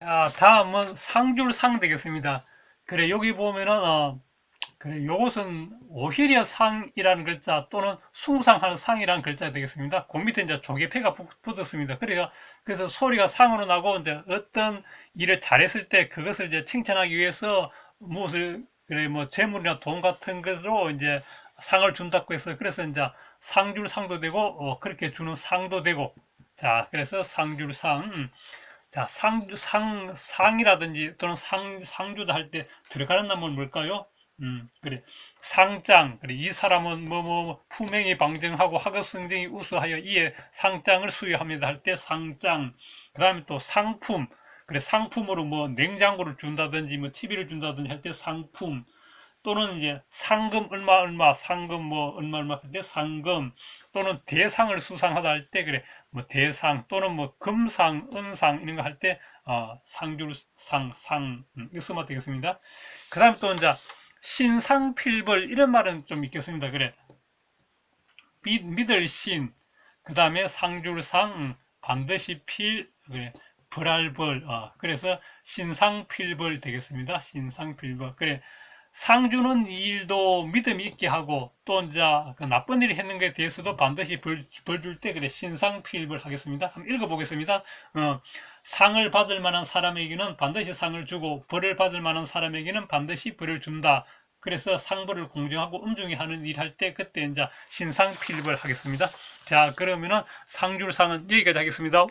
자, 다음은 상줄상 되겠습니다. 그래, 여기 보면은, 어, 그래, 요것은 오히려 상이라는 글자 또는 숭상하는 상이라는 글자 되겠습니다. 그 밑에 이제 조개패가 붙- 붙었습니다. 그래서, 그래서 소리가 상으로 나고, 이제 어떤 일을 잘했을 때 그것을 이제 칭찬하기 위해서 무엇을, 그래, 뭐, 재물이나 돈 같은 것으로 이제 상을 준다고 해서, 그래서 이제 상줄 상도 되고, 어, 그렇게 주는 상도 되고, 자, 그래서 상줄 상. 음. 자, 상, 상, 상이라든지 또는 상, 상주다 할 때 들어가는 놈은 뭘까요? 음, 그래. 상장. 그래. 이 사람은 뭐, 뭐, 품행이 방정하고 학업성정이 우수하여 이에 상장을 수여합니다 할 때 상장. 그 다음에 또 상품. 그래. 상품으로 뭐 냉장고를 준다든지 뭐 TV를 준다든지 할 때 상품. 또는 이제 상금 얼마 얼마 상금 뭐 얼마 얼마 할때 상금 또는 대상을 수상하다 할 때 그래 뭐 대상 또는 뭐 금상 은상 이런 거 할 때 어, 상줄 상 상 음, 쓰면 되겠습니다. 그 다음에 또 이제 신상필벌 이런 말은 좀 있겠습니다. 그래 믿, 믿을 신, 그 다음에 상줄상, 음, 반드시 필, 그래, 불알벌, 어, 그래서 신상필벌 되겠습니다. 신상필벌. 그래, 상주는 이 일도 믿음이 있게 하고, 또 이제 그 나쁜 일을 했는 것에 대해서도 반드시 벌, 벌줄 때, 그래, 신상필벌 하겠습니다. 한번 읽어보겠습니다. 어, 상을 받을 만한 사람에게는 반드시 상을 주고, 벌을 받을 만한 사람에게는 반드시 벌을 준다. 그래서 상벌을 공정하고 엄중히 하는 일 할 때 그때 이제 신상필벌 하겠습니다. 자 그러면은 상줄상은 여기까지 하겠습니다.